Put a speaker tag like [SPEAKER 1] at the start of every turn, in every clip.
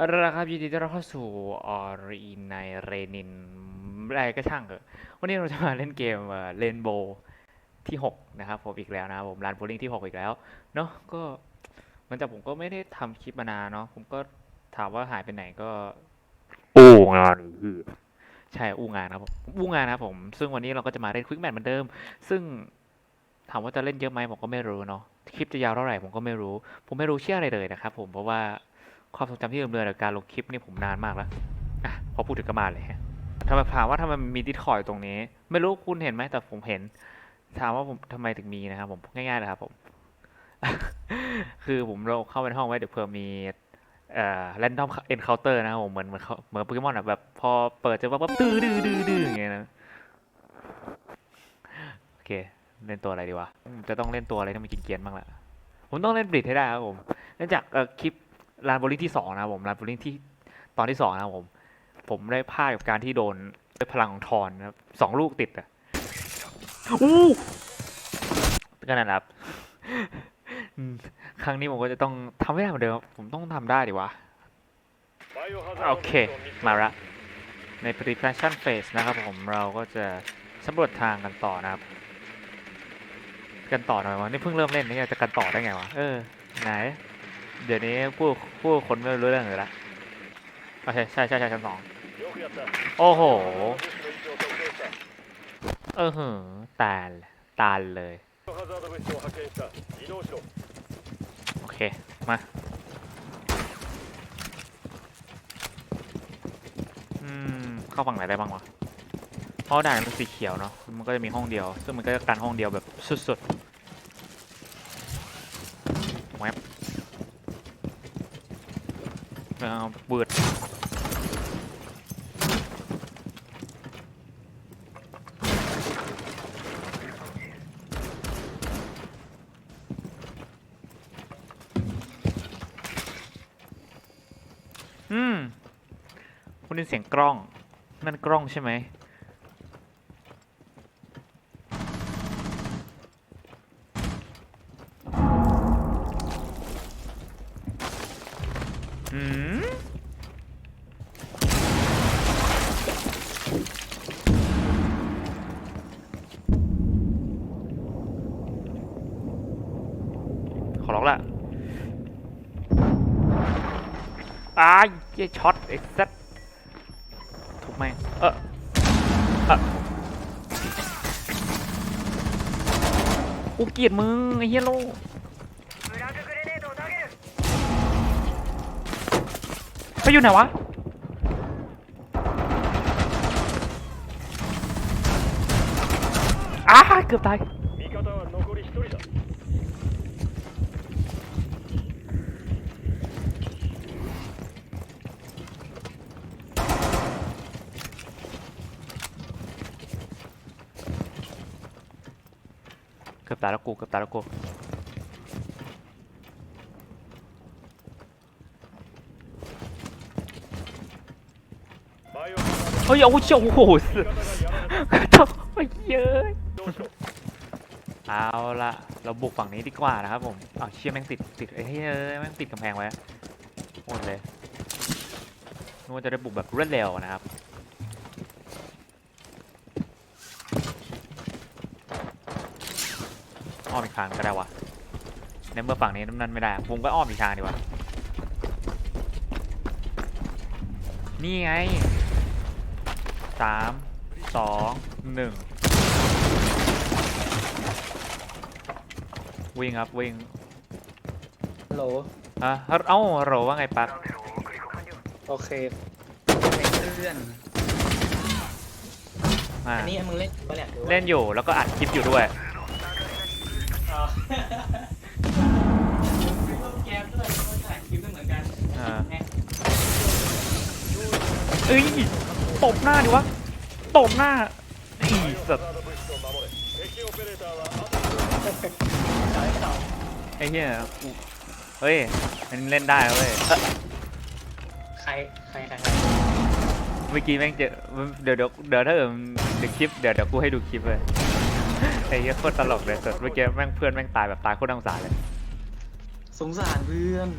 [SPEAKER 1] เอาละครับยินดีต้อนรับเข้าสู่ออรีในเรนินอะไรก็ช่างเถอะวันนี้เราจะมาเล่นเกมเลนโบที่ 6 นะครับผมอีกแล้วนะครับผมรันโบลิ่งที่ 6 อีกแล้วเนาะก็เหมือนจากผมก็ไม่ได้ทำคลิปมานานเนาะผมก็ถามว่าหายไปไหนก็ อู้งานคือใช่อู้งานนะครับผมอู้งานนะครับผม ซึ่งวันนี้เราก็จะมาเล่นควิกแมทเหมือนเดิม ซึ่งถามว่าจะเล่นเยอะไหมผมก็ไม่รู้เนาะคลิปจะยาวเท่าไหร่ผมก็ไม่รู้ ผมไม่รู้เชื่ออะไรเลยนะครับผมเพราะว่า ความทรงจำที่ลืมเลือนจากการลงคลิปนี่ผมนานมากแล้วอะพอพูดถึงก็มาเลยฮะทำไมถามว่าทำไมมีดิสคอยตรงนี้ ไม่รู้คุณเห็นไหมแต่ผมเห็น ถามว่าผมทำไมถึงมีนะครับผมง่ายๆเลยครับผม คือผมเราเข้าไปในห้องไว้เดี๋ยวเผื่อมีเอ่อ random encounter นะครับผมเหมือนเหมือนเหมือนโปเกมอนอะแบบพอเปิดเจอปั๊บปั๊บตื้อดื้อดื้อดื้ออย่างเงี้ยนะโอเคเล่นตัวอะไรดีวะจะต้องเล่นตัวอะไรที่มันกินเกียนบ้างละผมต้องเล่นบลิดให้ได้ครับผมเนื่องจากคลิป ลานโบลิ่งที่สองนะครับผมลานโบลิ่งที่ตอนที่สองนะครับผมผมได้พลาดกับการที่โดนด้วยพลังของทอนนะครับสองลูกติดอะอู้ก็นั่นแหละครับอืมครั้งนี้ผมก็จะต้องทำให้ได้เหมือนเดิมครับผมต้องทำได้ดิวะ โอเค มาละ ใน preparation phase นะครับผมเราก็จะสำรวจทางกันต่อนะครับ กันต่อหน่อยวะนี่เพิ่งเริ่มเล่นนี่จะกันต่อได้ไงวะ เออ ไหน เดี๋ยวนี้ผู้ผู้คนไม่รู้เรื่องเลยละโอเคใช่ใช่ใช่ชั้นสองโอ้โห เออหือตาลตาลเลย โอเค มาอืมเข้าฝั่งไหนได้บ้างวะเพราะด่านมันสีเขียวเนาะมันก็จะมีห้องเดียว ซึ่งมันก็จะกันห้องเดียวแบบสุดๆแวบ เอาเบิดอืมคุณได้ยินเสียงกล้อง นั่นกล้องใช่ไหม อร้องละอ้ายเหี้ยช็อตไอ้สัสถูกไหมเออเออกูเกลียดมึง ไอ้เหี้ยโลไปอยู่ไหนวะ อ้า เกือบตาย กือบตายแล้วกูเกือบตายแล้วกูเฮ้ยโอ้โหเจ้า
[SPEAKER 2] โอ้โห
[SPEAKER 1] ทับไปเยอะเอาละเราบุกฝั่งนี้ดีกว่านะครับผมเอาเชี่ยแม่งติดติดเฮ้ยแม่งติดกำแพงไว้โอนเลยนู่นจะได้บุกแบบรวดเร็วนะครับ อ้อมอีกทางก็ได้วะในเมื่อฝั่งนี้นั่นไม่ได้ผมก็อ้อมอีกทางดีกว่านี่ไงสามสองหนึ่งวิ่งครับวิ่ง
[SPEAKER 3] ฮัลโหล
[SPEAKER 1] อะเอ้าฮัลโหลว่าไงปั๊บ
[SPEAKER 3] โอเคเลื่อน
[SPEAKER 1] อ่า
[SPEAKER 3] อันนี้มึงเล่นปะเนี่ยหรือว่า
[SPEAKER 1] เล่นอยู่แล้วก็อัดคลิปอยู่ด้วย
[SPEAKER 3] อือ้ย
[SPEAKER 1] ตบหน้าดิวะตบหน้าอีสัตไอ้เหี้ยเฮ้ยมันเล่นได้เว้ย
[SPEAKER 3] ใครใคร
[SPEAKER 1] เมื่อกี้แม่งเจอเดี๋ยวเดี๋ยวเดี๋ยวถ้าเอิมเดี๋ยวคลิปเดี๋ยวเดี๋ยวกูให้ดูคลิปเลย ไอ้เหี้ยโคตรตลกเลยสุดเมื่อกี้แม่งเพื่อนแม่งตายแบบตายโคตรน่าสงสารเลย
[SPEAKER 3] สงสารเพื่อน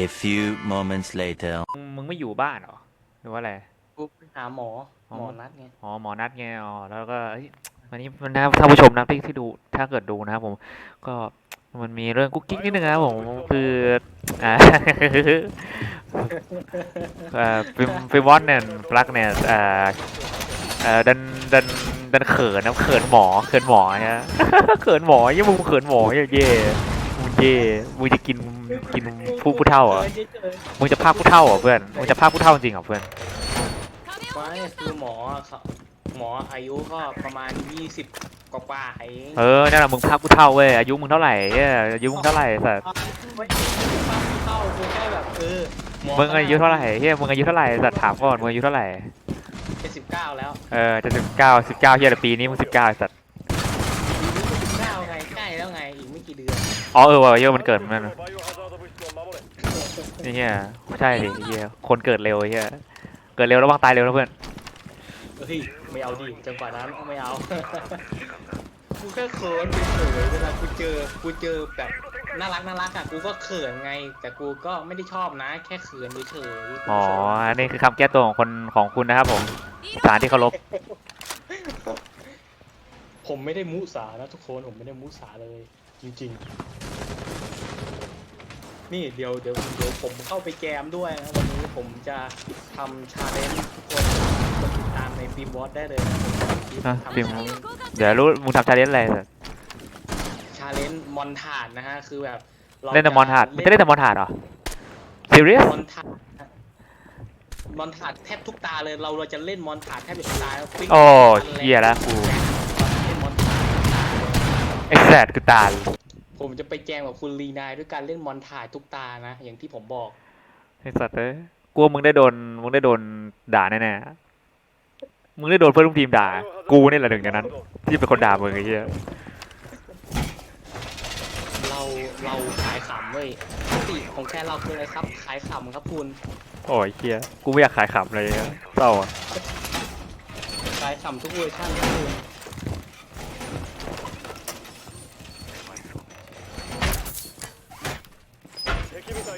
[SPEAKER 4] A few moments later.
[SPEAKER 1] มึงมึงไม่อยู่บ้านเหรอหรือว่าอะไร
[SPEAKER 5] กูไปหาหมอ
[SPEAKER 1] อ๋อ
[SPEAKER 5] หมอนัดไง
[SPEAKER 1] อ๋อหมอนัดไงอ๋อแล้วก็เอ้ยวันนี้มันนะครับท่านผู้ชมนะที่ที่ดูถ้าเกิดดูนะครับผมก็มันมีเรื่องกุ๊กกิ๊กนิดนึงนะครับผมคืออ่า เอ่อฟิมฟิมวอนเนี่ยปลักเนี่ยเอ่อเอ่อดันดัน ดันเขินนะเขินหมอเขินหมอเนี่ยเขินหมอยี่มึงเขินหมอเย่เย่มึงเย่มึงจะกินกินผู้ผู้เท่าเหรอมึงจะพากผู้เท่าเหรอเพื่อนมึงจะพากผู้เท่าจริงเหรอเพื่อน
[SPEAKER 5] ไม่คือหมอเขาหมออายุก็ประมาณยี่สิบกว่าๆเอง
[SPEAKER 1] เออนั่นแหละมึงพากผู้เท่าเว้ยอายุมึงเท่าไหร่เอ้ยอายุมึงเท่าไหร่สัส
[SPEAKER 5] ไม่เข้ากูแค่แบบเออห
[SPEAKER 1] มึงอายุเท่าไหร่เฮียมึงอายุเท่าไหร่สัสถามก่อนมึงอายุเท่าไหร่
[SPEAKER 5] เจ็ดสิบเก้าแล้ว
[SPEAKER 1] เออจะสิบเก้าสิบเก้าเฮียแต่ปีนี้มึงสิบเก้าสั
[SPEAKER 5] ตว์สิไงใกล้แล้วไงอีกไม่กี่เดือน
[SPEAKER 1] อ๋อเออวายเยอะมันเกิดมัน
[SPEAKER 6] นะ
[SPEAKER 1] นี่เฮียใช่ดิเฮียคนเกิดเร็วเฮียเกิดเร็วระวังตายเร็วนะเพื่อน
[SPEAKER 5] เฮ้ยไม่เอาดิจังกว่านั้นไม่เอากูแค่เขินเฉยเวลากูเจอกูเจอแบบ น่ารักน่ารักอะกูก็เขินไง แต่กูก็ไม่ได้ชอบนะ แค่เขินเฉยๆ
[SPEAKER 1] อ๋อ อันนี้คือคำแก้ตัวของคนของคุณนะครับผมสารที่เคารพ
[SPEAKER 5] ผมไม่ได้มุสานะทุกคนผมไม่ได้มุสาเลย จริงๆ นี่เดี๋ยวเดี๋ยวเดี๋ยวผมเข้าไปแจมด้วยนะวันนี้ผมจะทำชาเลนจ์ทุกคนกดติดตามในฟิล์มวอตได้เลยนะผมทำคลิป
[SPEAKER 1] อะ
[SPEAKER 5] ทำ
[SPEAKER 1] ฟิล์ม
[SPEAKER 5] ชาเลนจ์
[SPEAKER 1] เดี๋ยวรู้มึงทำชาเลนจ์อะไรสัส
[SPEAKER 5] ชา เลนจ์มอนทาดนะฮะคือแบบรา
[SPEAKER 1] เล่นแต่มอนถาดมึง
[SPEAKER 5] เล่
[SPEAKER 1] จะเล่นแต่มอนถาดเหรอ serious
[SPEAKER 5] มอนทาดมอนทาดแทบทุกตาเลยเราเราจะเล่นมอนทาดแทบทุกตาแล้วฟิก
[SPEAKER 1] โอ้เฮียแล้วกู
[SPEAKER 5] เล่นมอนทาดทุกตาเลย
[SPEAKER 1] ไอ้แซดคือตาล
[SPEAKER 5] ผมจะไปแจงกับคุณลีนายด้วยการเล่นมอนทาดทุกตานะ อย่างที่ผมบอก
[SPEAKER 1] ไอ้สัตว์เอ้ยกลัวมึงได้โดนมึงได้โดนด่าแน่ๆมึงได้โดนเพื่อนร่วมทีมด่า กูนี่แหละหนึ่งในนั้น ที่เป็นคนด่ามึงไอ้เหี้ย
[SPEAKER 5] เราเราขายขำเว้ยปกติของแค่เราคืออะไรครับ ขายขำครับคุณ
[SPEAKER 1] โอ้ยเหี้ยกูไม่อยากขายขำเลยอะเศร้าอะ
[SPEAKER 5] ขายขำทุกเวอร์ชันครับคุณ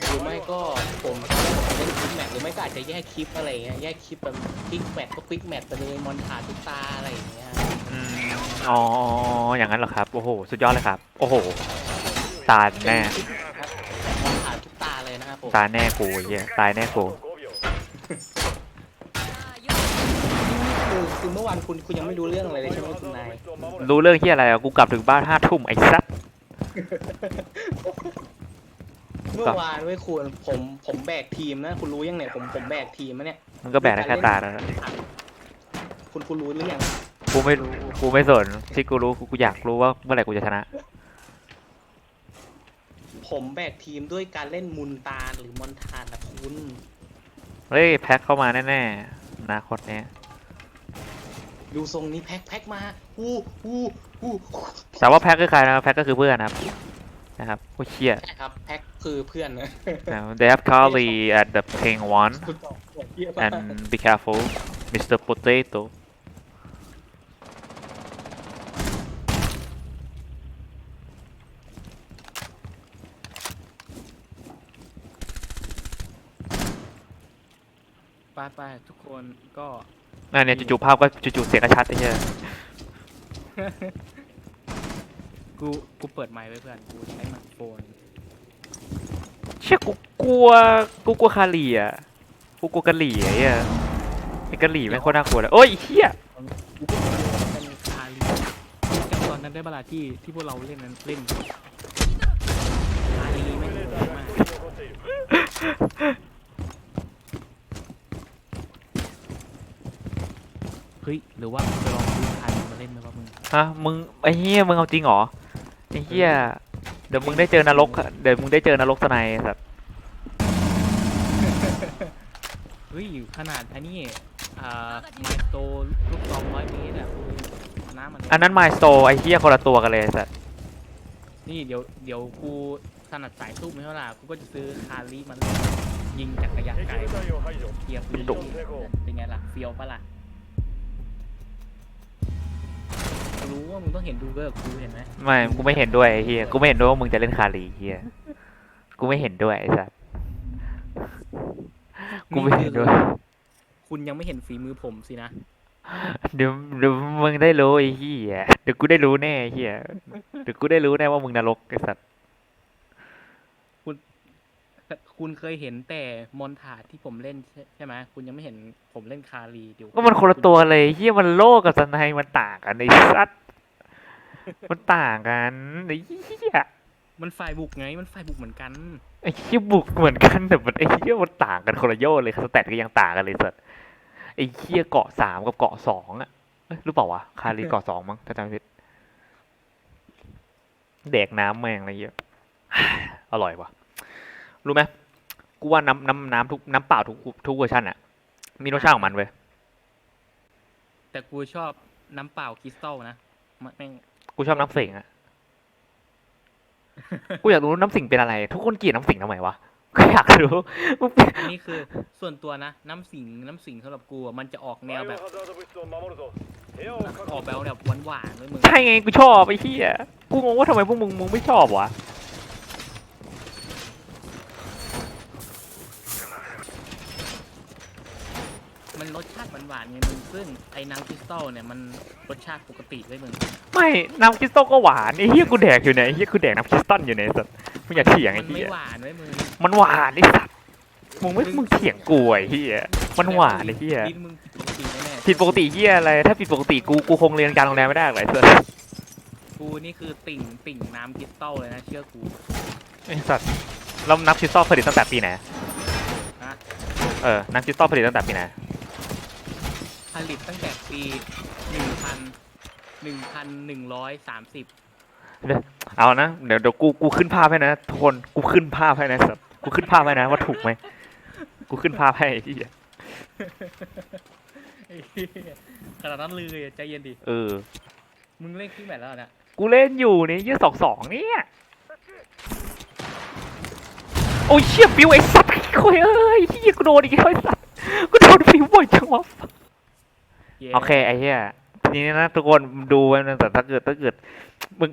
[SPEAKER 5] หรือไม่ก็ผมเล่นคลิปแมทหรือไม่ก็อาจจะแยกคลิปอะไรอย่างเงี้ยแยกคลิปแบบคลิกแมทก็คลิกแมทไปเลยมอนทาดทุกตาอะไรอย่างเงี้ย
[SPEAKER 1] อืมอ๋อ อย่างนั้นเหรอครับ โอ้โห สุดยอดเลยครับ โอ้โห ตายแน่
[SPEAKER 5] ทุกตาเลยนะครับผม
[SPEAKER 1] ตาแน่กูเหี้ยตายแน่กู
[SPEAKER 5] คือเมื่อวานคุณคุณยังไม่รู้เรื่องอะไรเลยใช่ไหมคุณนาย
[SPEAKER 1] รู้เรื่องที่อะไรอะกูกลับถึงบ้านห้าทุ่มไอ้ซัส
[SPEAKER 5] เมื่อวานเว้ยคุณผมผมแบกทีมนะ คุณรู้ยังเนี่ยผมผมแบกทีมนะเนี่ย
[SPEAKER 1] มันก็แบกได้แค่ตาแล้วนะ
[SPEAKER 5] คุณคุณรู้หรือยัง
[SPEAKER 1] กูไม่รู้กูไม่สนที่กูรู้กูอยากรู้ว่าเมื่อไหร่กูจะชนะ
[SPEAKER 5] ผมแบกทีมด้วยการเล่นมุนตาลหรือมอนทานนะคุณ
[SPEAKER 1] เฮ้ยแพ็คเข้ามาแน่ๆอนาคตเนี้ย
[SPEAKER 5] ดูทรงนี้แพ็คแพ็คมาอู้อู้อู้
[SPEAKER 1] แต่ว่าแพ็คคือใครนะแพ็คก็คือเพื่อนนะครับนะครับโอ้เชี่ย
[SPEAKER 5] ใช่ครับแพ็คคือเพื่อนนะ
[SPEAKER 1] They have Carly at the ping one
[SPEAKER 5] คุณบอกบอกเยอะมาก
[SPEAKER 1] and be careful Mr. Potato
[SPEAKER 7] ไปไปทุกคนก็
[SPEAKER 1] นั่นเนี่ยจู่ๆภาพก็จู่ๆเสียงก็ชัดไอ้เหี้ย
[SPEAKER 7] กูกูเปิดไมค์ไว้เพื่อนกูใช้ไมโครโฟน
[SPEAKER 1] เชี่ยกูกลัวกูกลัวคาลีอะกูกลัวกะหรี่ไอ้เหี้ยไอ้กะหรี่แม่งโคตรน่ากลัวเลยโอ้ยไอ้เหี้ย
[SPEAKER 7] กูก็เป็นคาลีจำตอนนั้นได้เวลาที่ที่พวกเราเล่นนั้นเล่น ฮ้ยหรือว่าจะลองซื้อคันมาเล่นไหมวะมึง
[SPEAKER 1] ฮะมึงไอ้เหี้ยมึงเอาจริงเหรอไอ้เหี้ยเดี๋ยวมึงได้เจอนรกเดี๋ยวมึงได้เจอนรกสไนสัตว์
[SPEAKER 7] เฮ้ยขนาดอันนี้อ่าไมโตนลูกซองร้อยเมตรอะน้ำมัน
[SPEAKER 1] อันนั้นไมโตไอ้เหี้ยคนละตัวกันเลยสัตว์
[SPEAKER 7] นี่เดี๋ยวเดี๋ยวกูถนัดสายสู้ไม่เท่าไหร่กูก็จะซื้อคาริมันยิงจากระยา
[SPEAKER 6] น
[SPEAKER 7] ไกลเทียบเป็นไงล่ะเฟียวปะล่ะ รู้ว่ามึงต้องเห็นดูเกอร์กูเห็นไหม
[SPEAKER 1] ไม่กูไม่เห็นด้วยไอ้เหี้ยกูไม่เห็นด้วยว่ามึงจะเล่นคาลีเหี้ยกูไม่เห็นด้วยไอ้สัตว์กูไม่เห็นด้วย
[SPEAKER 5] คุณยังไม่เห็นฝีมือผมสินะ
[SPEAKER 1] เดี๋ยวเดี๋ยวมึงได้รู้ไอ้เหี้ยเดี๋ยวกูได้รู้แน่ไอ้เหี้ยเดี๋ยวกูได้รู้แน่ว่ามึงนรกไอ้สัตว์
[SPEAKER 5] คุณเคยเห็นแต่มอนทาร์ดที่ผมเล่นใช่ใช่ไหมคุณยังไม่เห็นผมเล่นคารีเดี๋ยว
[SPEAKER 1] ก็มันคนละตัวเลยเหี้ยมันโลกกับสไนมันต่างกันไอ้สัตว์มันต่างกันไอ้เหี้ย
[SPEAKER 5] มันฝ่ายบุกไง มันฝ่ายบุกเหมือนกัน
[SPEAKER 1] ไอ้เหี้ยบุกเหมือนกันแต่มันไอ้เหี้ยมันต่างกันคนละโยชน์เลยสแตทก็ยังต่างกันเลยสัตว์ไอ้เหี้ยเกาะสามกับเกาะสองอะเอ้ยหรือเปล่าวะคารีเกาะสองมั้งถ้าจำไม่ผิดแดกน้ำแม่งอะไรเงี้ยอร่อยว่ะรู้ไหม กูว่าน้ำน้ำน้ำทุกน้ำเปล่าทุกทุกเวอร์ชันอะมีรสชาติของมันเว้ย
[SPEAKER 5] แต่กูชอบน้ำเปล่าคริสตัลนะมันแม่ง
[SPEAKER 1] กูชอบน้ำสิงอะกูอยากรู้น้ำสิงเป็นอะไร ทุกคนเกลียดน้ำสิงทำไมวะก็อยากรู้
[SPEAKER 5] อนี่คือส่วนตัวนะ น้ำสิงน้ำสิงสำหรับกูมันจะออกแนวแบบออกแบบแบบหวานๆเลยมึง
[SPEAKER 1] ใช่ไงกูชอบไอ้เหี้ยกูงงว่าทำไมพวกมึงมึงไม่ชอบวะ
[SPEAKER 5] มันรสชาติหวานๆไงมึงซึ่งไอ้น้ำคริสตัลเนี่ยมันรสชาติปกติเลยมึง
[SPEAKER 1] ไม่น้ำคริสตัลก็หวานไอ้เหี้ยกูแดกอยู่เนี่ยไอ้เหี้ยกูแดกน้ำคริสตัลอยู่เนี่ยสัสมึงอย่าเถียง
[SPEAKER 5] มั
[SPEAKER 1] ไอ้
[SPEAKER 5] นไม่
[SPEAKER 1] เหี้ย
[SPEAKER 5] หวานไว้ยมึง
[SPEAKER 1] มันหวานไอ้สัสมึงไม่มึงเถียงกูไอ้เหี้ยมันหวานไอ้เหี้ย
[SPEAKER 5] ลิ้นมึงผิดปกติแน่
[SPEAKER 1] ผิดปกติเหี้ยอะไรถ้าผิดปกติกูกูคงเรียนการโรงแรมไม่ได้หรอกไอ้สัส
[SPEAKER 5] ๆกูนี่คือติ่งติ่งน้ำคริสตัลเลยนะเชื่อกู
[SPEAKER 1] ไอ้สัสเรานับคริสตัลผลิตตั้งแต่ปีไหน
[SPEAKER 5] นะ
[SPEAKER 1] เออน้ำคริสตัลผลิตตั้งแต่ปีไหน
[SPEAKER 5] ผ ลิตตั้งแต่ปีหนึ่งพันหนึ่งพันหนึ่งร้อยสามสิบ
[SPEAKER 1] เอานะ เดี๋ยวเดี๋ยวกูกูขึ้นภาพให้นะทุกคนกูขึ้นภาพให้นะสัสกูขึ้นภาพให้นะว่าถูกไหมกูขึ้นภาพให้ไอ้เหี้ย
[SPEAKER 5] ขนาดนั้นเลยอะใจเย็นดิ
[SPEAKER 1] เออ
[SPEAKER 5] มึงเล่นครึ่งแมตช์แล้วเหรอเนะ
[SPEAKER 1] กูเล่นอยู่นี่ยี่สองสองเนี่ยโอ้ยเชี่ยฟิวไอ้สัตว์โอ้ยเอ้ยเฮียกูโดนอีกแล้วไอ้สัตว์กูโดนฟิวบ่อยจังวะ โอเคไอ้เหี้ยทีนี้นะทุกคนดูไว้นะแต่ถ้าเกิดถ้าเกิดมึง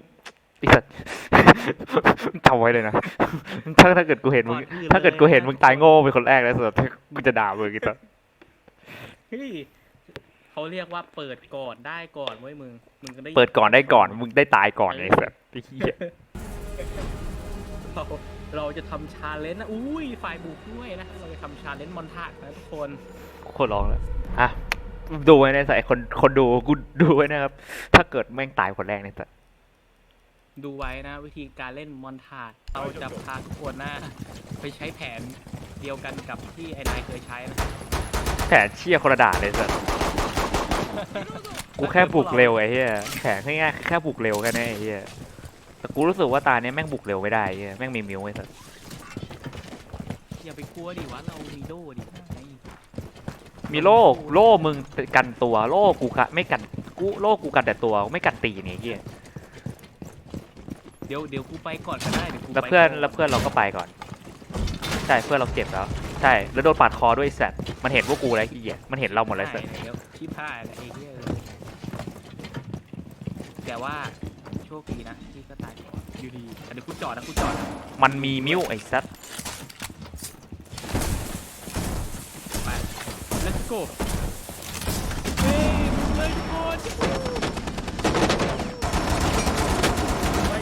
[SPEAKER 1] ไอ้สัตว์มึงจำไว้เลยนะถ้าถ้าเกิดกูเห็นมึงถ้าเกิดกูเห็นมึงตายโง่เป็นคนแรกแล้วสุดกูจะด่ามึงอีกสัตว์
[SPEAKER 5] เฮ้ยเขาเรียกว่าเปิดก่อนได้ก่อนเว้ยมึงมึงก็ได้
[SPEAKER 1] เปิดก่อนได้ก่อนมึงได้ตายก่อนไอ้สัตว์ไอ้เหี้ย
[SPEAKER 5] เราเราจะทำชาเลนจ์นะอุ้ยฝ่ายบุกด้วยนะเราจะทำชาเลนจ์มอนทาร์ดนะทุกคน
[SPEAKER 1] โคตรร้องเลยอะ ดูไว้ในสายคนคนดูกูดูไว้นะครับ ถ้าเกิดแม่งตายคนแรกเนี่ยแต่
[SPEAKER 5] ดูไว้นะ วิธีการเล่นมอนทาร์ดเราจะพาทุกคนนะไปใช้แผนเดียวกันกับที่ไอ้นายเคยใช้นะ
[SPEAKER 1] แผนเชี่ยคนละด่านเลยสัสกูแค่บุกเร็วไอ้เหี้ยแผนง่ายๆแค่บุกเร็วแค่นี้ไอ้เหี้ยแต่กูรู้สึกว่าตาเนี้ยแม่งบุกเร็วไม่ได้ไอ้เหี้ยแม่งมีมิวไอ้สัส
[SPEAKER 5] อย่าไปกลัวดิวะเรามีโดดิไง
[SPEAKER 1] มีโล่โล่มึงกันตัว โล่กูกะไม่กันกูโล่กูกันแต่ตัวไม่กันตีนี่ไอ้เหี้ย
[SPEAKER 5] เดี๋ยวเดี๋ยวกูไปก่อนก็ได้เดี๋ยวกู
[SPEAKER 1] แล้ว
[SPEAKER 5] ไป
[SPEAKER 1] เพื่อน
[SPEAKER 5] ก่
[SPEAKER 1] แล้วเพื่อนเราก็ไปก่อน ใช่เพื่อนเราเจ็บแล้ว ใช่แล้วโดนปาดคอด้วยไอ้สัตว์มันเห็นพวกกูแล้วไอ้เหี้ยมันเห็นเราหมดเลยสัตว์
[SPEAKER 5] ใช่เดี๋ยวชิบหายแล้วไอ้เหี้ยแต่ว่าโชคดีนะที่ก็ตายก่อนอยู่ดีอะเดี๋ยวกูจอดนะกูจอดนะ
[SPEAKER 1] มันมีมิวไอ้สัตว์
[SPEAKER 5] ไป let's go เฮ้ยเลยทุกคนไป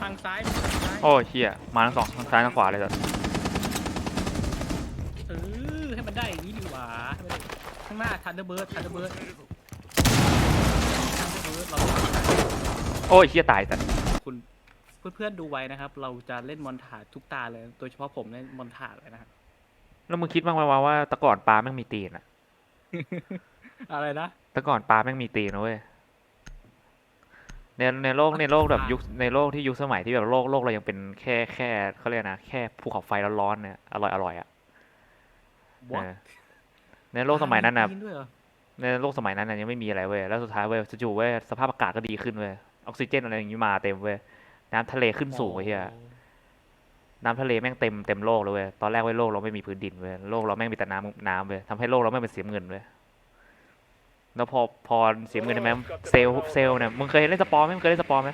[SPEAKER 5] ทางซ้ายทางซ้าย
[SPEAKER 1] โอ้เชี่ยมาทั้งสองทั้งซ้ายทั้งขวาเลยสัตว์
[SPEAKER 5] เออให้มันได้อย่างนี้ดีกว่าให้มันได้ข้างหน้าทันเดอร์เบิร์ดทันเดอร์เบิร์ดทันเดอร์เบิร์ดเรา
[SPEAKER 1] โอ้ยเชี่ยตายสัตว์
[SPEAKER 5] คุณเพื่อนๆดูไว้นะครับ เราจะเล่นมอนทาร์ดทุกตาเลย โดยเฉพาะผมเล่นมอนทาร์ดเลยนะครับ
[SPEAKER 1] แล้วมึงคิดบ้างไหมว่าว่าแตะก่อนปลาแม่งมีตีนอะ
[SPEAKER 5] อะไรนะ
[SPEAKER 1] แต่ก่อนปลาแม่งมีตีนนะเว้ยในในโลกในโลกแบบยุคในโลกที่ยุคสมัยที่แบบโลกโลกเรายังเป็นแค่แค่เขาเรียกนะแค่ภูเขาไฟร้อนๆเนี่ยอร่อยอร่อยอะ
[SPEAKER 5] What?
[SPEAKER 1] เออในโลกสมัยนั้นนะ
[SPEAKER 5] กิด้วยเหรอ
[SPEAKER 1] ในโลกสมัยนั้นนะยังไม่มีอะไรเว้ยแล้วสุดท้ายเว้ยจู่ๆเว้ยสภาพอากาศก็ดีขึ้นเว้ยออกซิเจนอะไรอย่างงี้มาเต็มเว้ยน้ำทะเลขึ้นสูงไอ้เหี้ย น้ำทะเลแม่งเต็มเต็มโลกเลยเว้ย ตอนแรกเว้ยโลกเราไม่มีพื้นดินเว้ย โลกเราแม่งมีแต่น้ำน้ำเว้ยทำให้โลกเราแม่งเป็นสีน้ำเงินเว้ย แล้วพอพอสีน้ำเงินใช่ไหมเซลล์เซลล์เนี่ย มึงเคยเล่นสปอร์ไหมมึงเคยเล่นสปอร์ไหม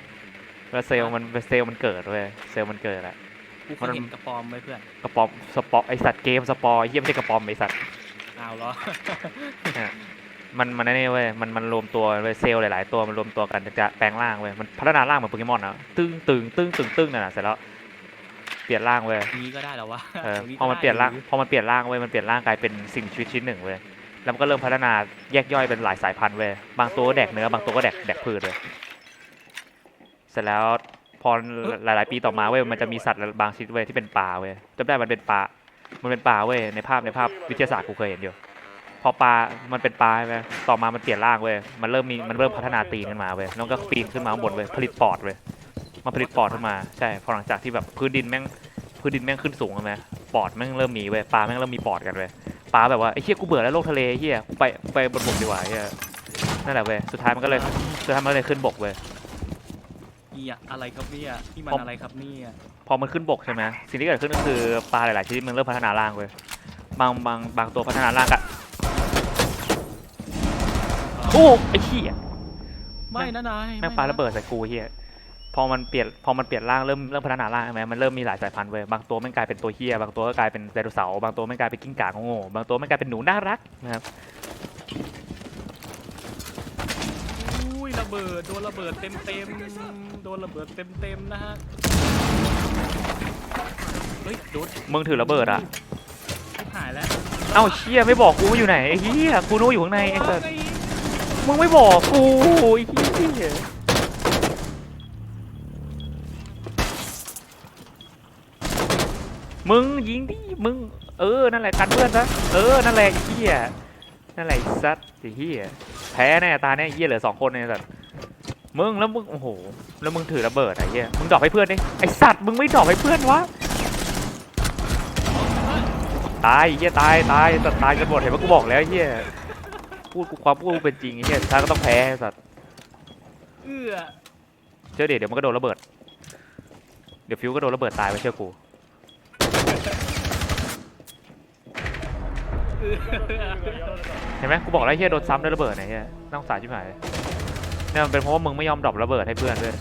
[SPEAKER 1] เวลาเซลล์มันเซลล์มันเกิดเว้ย เซลล์มันเกิดอะ
[SPEAKER 5] กกูเคยเห็นกระปอมไว้เพื่อน
[SPEAKER 1] กระป๋อมสปอร์ไอสัตว์เกมสปอร์เยี่ยมไม่ใช่กระป๋อมไอสัตว์
[SPEAKER 5] เอาเหรอ
[SPEAKER 1] เนี่ยมันมันนี่เว้ยมันมันรวมตัวเว้ยเซลล์หลาย ๆ ตัวมันรวมตัวกันจะแปลงร่างเว้ยมันพัฒนาร่างเหมือนโปเกมอนนะตึ้งตึงตึ้งตึงตึ้งนั่นแหละเสร็จแล้วเป ลี่ยนร่างเว้ย
[SPEAKER 5] นี้ก็ได้เหรอวะ
[SPEAKER 1] เออ
[SPEAKER 5] นี้
[SPEAKER 1] พอมันเปลี่ยนร่าง
[SPEAKER 5] ได้ห
[SPEAKER 1] พอมันเปลี่ยนร่างเว้ยมันเปลี่ยนร่างกลายเป็นสิ่งมีชีวิตชิ้นหนึ่งเว้ยแล้วมันก็เริ่มพัฒนาแยกย่อยเป็นหลายสายพันธุ์เว้ยบางตัวก็แดกเนื้อบางตัวก็แดกแดกพืชเลยเสร็จแล้วพอหลาย ๆ ปีต่อมาเว้ยมันจะมีสัตว์บางชนิดเว้ยที่เป็นปลาเว้ยจำได้มันเป็นปลา มันเป็นปลาเว้ยในภาพในภาพวิทยาศาสตร์กูเคยเห็นอยู่พอปลา มันเป็นปลาใช่ไหมต่อมามันเปลี่ยนร่างเว้ย มันเริ่มมี มันเริ่มพัฒนาตีนขึ้นมาเว้ยแล้วมันก็ปีนขึ้นมาข้างบนเว้ย ผลิตปอดเว้ย มาผลิตปอดขึ้นมาใช่พอหลังจากที่แบบพื้นดินแม่งพื้นดินแม่งขึ้นสูงใช่ไหมปอดแม่งเริ่มมีเว้ยปลาแม่งเริ่มมีปอดกันเว้ยปลาแบบว่าไอ้เหี้ยกูเบื่อแล้วโลกทะเลเหี้ยกูไปไปบนบกดีกว่าเหี้ยนั่นแหละเว้ยสุดท้ายมันก็เลยสุดท้ายมันก็เลยขึ้นบกเว้ย
[SPEAKER 5] อีอะอะไรครับเนี่ยที่มัน
[SPEAKER 1] ผม
[SPEAKER 5] อะไรครับเนี่ย
[SPEAKER 1] พอมันขึ้นบกใช่ไหมสิ่งที่เกิดขึ้นก็คือปลาหลายๆชนิดมันเริ่มพัฒนาร่างเว้ยบางบางบางตัวพัฒนาร่างอะโอ้ไอ้เหี้ย
[SPEAKER 5] ไม่นะนาย
[SPEAKER 1] แม่งปาระเบิดใส่กูเฮีย พอมันเปลี่ยนพอมันเปลี่ยนร่างเริ่มเริ่มพัฒนาร่างใช่ไหมมันเริ่มมีหลายสายพันธุ์เว้ยบางตัวแม่งกลายเป็นตัวเฮียบางตัวก็กลายเป็นไดโนเสาร์บางตัวแม่งกลายเป็นกิ้งก่าโง่ๆบางตัวแม่งกลายเป็นหนูน่ารักนะครับ
[SPEAKER 5] อุ้ยระเบิดโดนระเบิดเต็มเต็มๆโดนระเบิดเต็มเต็มๆนะฮะเฮ้ยโดน
[SPEAKER 1] มึงถือระเบิดอะ
[SPEAKER 5] ชิบหายแล้ว
[SPEAKER 1] เอ้าเชี่ยไม่บอกกูว่าอยู่ไหนไอ้เฮียกูรู้อยู่ข้างในไอ้สัส
[SPEAKER 5] ไอ้
[SPEAKER 1] มึงไม่บอกกูไอ้เฮีย มึงยิงดิมึง เออ นั่นแหละกันเพื่อนซะเออ นั่นแหละไอ้เฮียนั่นแหละไอ้สัสไอ้เฮียแพ้แน่ตาเนี่ยไอ้เฮียเหลือสองคนเนี่ยสัสมึงแล้วมึงโอ้โหแล้วมึงถือระเบิดไอ้เหี้ยมึงดรอปให้เพื่อนดิไอสัตว์มึงไม่ดรอปให้เพื่อนวะตายไอ้เหี้ยตายตายสัตว์ตายกันหมดเห็นปะกูบอกแล้วไอ้เหี้ยพูดกูความพูดกูเป็นจริงไอ้เหี้ยสุดท้ายก็ต้องแพ้ไอ้สัตว์
[SPEAKER 5] เอื้อ
[SPEAKER 1] เชื่อดิเดี๋ยวมันก็โดนระเบิดเดี๋ยวฟิวก็โดนระเบิดตายไปเชื่อกู
[SPEAKER 5] เห็
[SPEAKER 1] นไหมกูบอกแล้วเหี้ยโดนซ้ำด้วยระเบิดไอ้เหี้ยน่าสงสารชิบหายเนี่ยมันเป็นเพราะว่ามึงไม่ยอมดรอประเบิดให้เพื่อนด้วย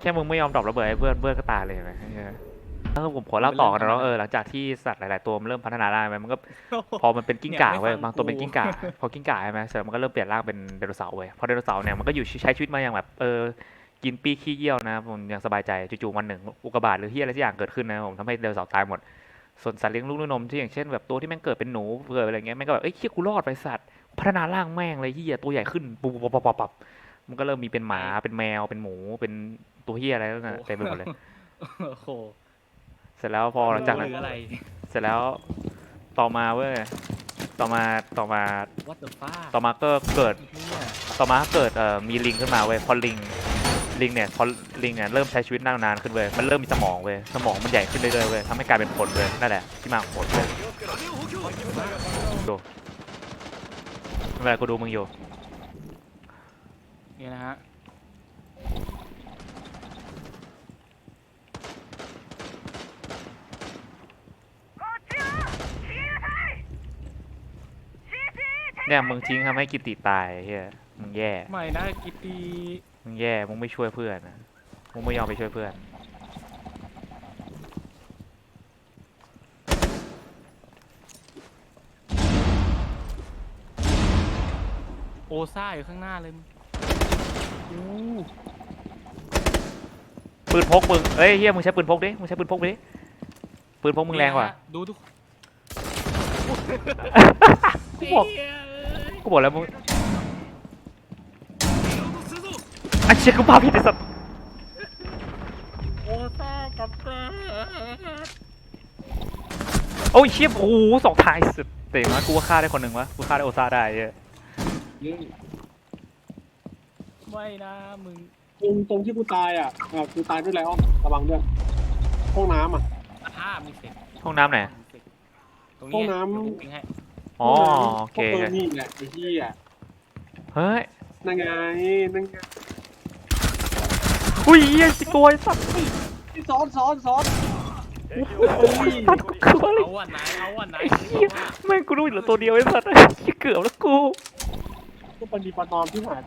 [SPEAKER 1] แค่มึงไม่ยอมดรอประเบิดให้เพื่อนเพื่อนก็ตายเลยเห็นไหมเหี้ยเออผมขอเล่าต่อกันนะเนาะเออหลังจากที่สัตว์หลาย ๆ ตัวมันเริ่มพัฒนาได้ไหมมันก็พอมันเป็นกิ้งก่าเว้ยบางตัวเป็นกิ้งก่าพอกิ้งก่าใช่ไหมเสร็จมันก็เริ่มเปลี่ยนร่างเป็นไดโนเสาร์เว้ยพอไดโนเสาร์เนี่ยมันก็อยู่ใช้ชีวิตมาอย่างแบบเออกินปีขี้เยี่ยวนะผมยังสบายใจจู่ๆวันหนึ่งอุกกาบาตหรือที่อะไรสักอย่างเกิดขึ้นนะผมทำให้ไดโนเสาร์ตายหมด ส่วนสัตว์เลี้ยงลูกด้วยนมที่อย่างเช่นแบบตัวที่แม่งเกิดเป็นหนูเกิดอะไรเงี้ยแม่งก็แบบเอ้ยเฮียกูรอดไปสัตว์ พัฒนาร่างแม่งเลยเฮียตัวใหญ่ขึ้นปุ๊บปุ๊บปุ๊บปุ๊บปุ๊บมันก็เริ่มมีเป็นหมาเป็นแมวเป็นหมูเป็นตัวเฮียอะไรนั่นนะเต็มไปหมดเลย
[SPEAKER 5] โอ้โห
[SPEAKER 1] เสร็จแล้วพอหลังจากนั้น
[SPEAKER 5] หรืออะไร
[SPEAKER 1] เสร็จแล้วต่อมาเว้ยต่อมาต่อมา
[SPEAKER 5] What the fuck
[SPEAKER 1] ต่อมาก็เกิด
[SPEAKER 5] เนี่ย
[SPEAKER 1] ต่อมาก็เกิดเอ่อมีลิงขึ้นมาเว้ยพอลิง ลิงเนี่ยพอลิงเนี่ยเริ่มใช้ชีวิตนานนานขึ้นเว้ยมันเริ่มมีสมองเว้ยสมองมันใหญ่ขึ้นเรื่อยๆเว้ยทำให้กลายเป็นผลเว้ยนั่นแหละที่มาของผลเว้ยดูไม่เป็นไรกูดูมึงอยู่
[SPEAKER 5] เนี่ยนะฮะ
[SPEAKER 1] เนี่ยมึงทิ้งทำให้กิติตายเฮียมึงแย่
[SPEAKER 5] ไม่นะกิตตี
[SPEAKER 1] มึงแย่มึงไม่ช่วยเพื่อนนะมึงไม่ยอมไปช่วยเพื่อน
[SPEAKER 5] โอซ่าอยู่ข้างหน้าเลยอู้
[SPEAKER 1] ปืนพกมึงเอ้ยเฮียมึงใช้ปืนพกดิ มึงใช้ปืนพกไปดิ ปืนพกมึงแรงกว่า
[SPEAKER 5] เนี่ยฮะดูทุก
[SPEAKER 1] กูบอก
[SPEAKER 5] เอ้ย
[SPEAKER 1] กูบอกแล้วมึง อ้เชี่ยกูพาผิดไอ้สัตว์
[SPEAKER 5] โอซ่ากับแก
[SPEAKER 1] โอ้ยเชี่ยโอ้โหสองทางไอ้สุดเตะมากูว่าฆ่าได้คนหนึ่งวะกูฆ่าได้โอซาได้เหี้ย
[SPEAKER 5] ไม่นะมึง
[SPEAKER 8] ตรงตรงที่กูตายอะอะกูตายด้วยแล้วระวังด้วยห้องน้ำอะ
[SPEAKER 5] ถ้ามึงเสร็จ
[SPEAKER 1] ห้องน้ำไหน
[SPEAKER 5] มึงเสร็จตรง
[SPEAKER 8] ห้
[SPEAKER 5] นี้
[SPEAKER 8] องน้ำ
[SPEAKER 5] เดี๋ยวกูปิ้งให้
[SPEAKER 1] อ๋อ
[SPEAKER 8] ห้งน้ำ
[SPEAKER 1] โอเค
[SPEAKER 8] พวกเออนี่แหละไอ้ที่อะ
[SPEAKER 1] เฮ้ย
[SPEAKER 8] นั่นไงนั่นไง
[SPEAKER 1] อุ้ยเหี้ยสิโกยสัตว์
[SPEAKER 8] ที่ซ้อนซ้อนซ้อน
[SPEAKER 1] อุ้ยสัตว์กูคืออะไร
[SPEAKER 5] เอาวันไหนเอาวันไหน
[SPEAKER 1] ไอ้เหี้ยแม่งกูรู้เหลือตัวเดียวไอ้สัตว์เหี้ยเกือบแล้วกู
[SPEAKER 8] ก็ปฏิปนอมที่หาย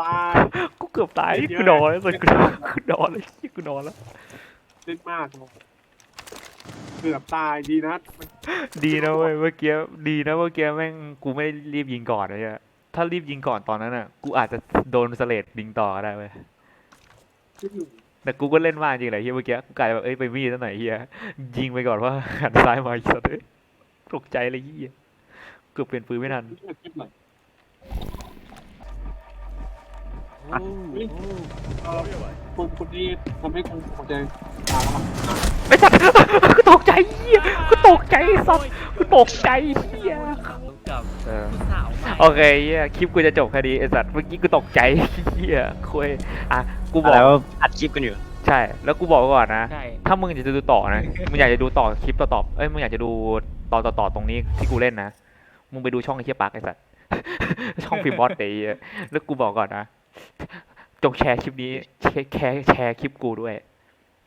[SPEAKER 8] ตาย
[SPEAKER 1] กูเกือบตาย
[SPEAKER 8] เยอะ
[SPEAKER 1] กูนอนแล้ว
[SPEAKER 8] เย
[SPEAKER 1] กู
[SPEAKER 8] อะ
[SPEAKER 1] กูนอนเลยกูนอนแล้ว
[SPEAKER 8] เล่นมากเกือบตายดีนะมัน
[SPEAKER 1] ดีนะเว้ยเมื่อกี้ดีนะเมื่อกี้แม่งกูไม่รีบยิงก่อนเลยอะ ถ้ารีบยิงก่อนตอนนั้นอะ กูอาจจะโดนสเลดยิงต่อก็ได้เว้ยแต่กูก็เล่นมากจริงแหละเฮียเมื่อกี้กูกลายแบบเอ้ยไปมีดซะหน่อยเฮียยิงไปก่อนว่าหันซ้ายมาอีกสัตว์เอ้ยตกใจเลยเฮียเกือบเปลี่ยนปืนไม่ทัน
[SPEAKER 8] คุณคุณนี่ทำให้กูหัวใจตาแล้ว
[SPEAKER 1] ไอ้สัตว์กูตกใจเฮียกูตกใจไอ้สัตว์กูตกใจเฮีย
[SPEAKER 5] กับ
[SPEAKER 1] เออ
[SPEAKER 5] สาวใหม่
[SPEAKER 1] โอเคเฮียคลิปกูจะจบแค่นี้ไอ้สัตว์เมื่อกี้กูตกใจเฮียคุยอะกูบอก
[SPEAKER 4] แล้วอัดคลิปกันอยู่
[SPEAKER 1] ใช่ แล้วกูบอกก่อนนะ
[SPEAKER 5] ใช่
[SPEAKER 1] ถ้ามึงอยากจะดูต่อนะ มึงอยากจะดูต่อคลิปต่อๆเอ้ย มึงอยากจะดูต่อต่อต่อตรงนี้ที่กูเล่นนะ มึงไปดูช่องไอ้เฮียปักไอ้สัตว์ ช่องฟิล์บอสเหี้ยแล้วกูบอกก่อนนะ จงแชร์คลิปนี้แชร์แชร์แชร์คลิปกูด้วย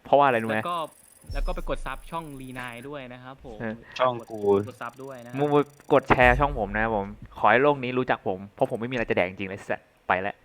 [SPEAKER 1] เพราะว่าอะไรรู้ไหม
[SPEAKER 5] แล้วก็แล้วก็ไปกดซับช่องรีนายด้วยนะครับผม
[SPEAKER 1] เออ
[SPEAKER 4] ช่องกู
[SPEAKER 5] กดซับด้วยนะ
[SPEAKER 1] มึงไปกดแชร์ช่องผมนะครับผม ขอให้โลกนี้รู้จักผม เพราะผมไม่มีอะไรจะแดกจริงๆเลยสัตว์ไปแล้ว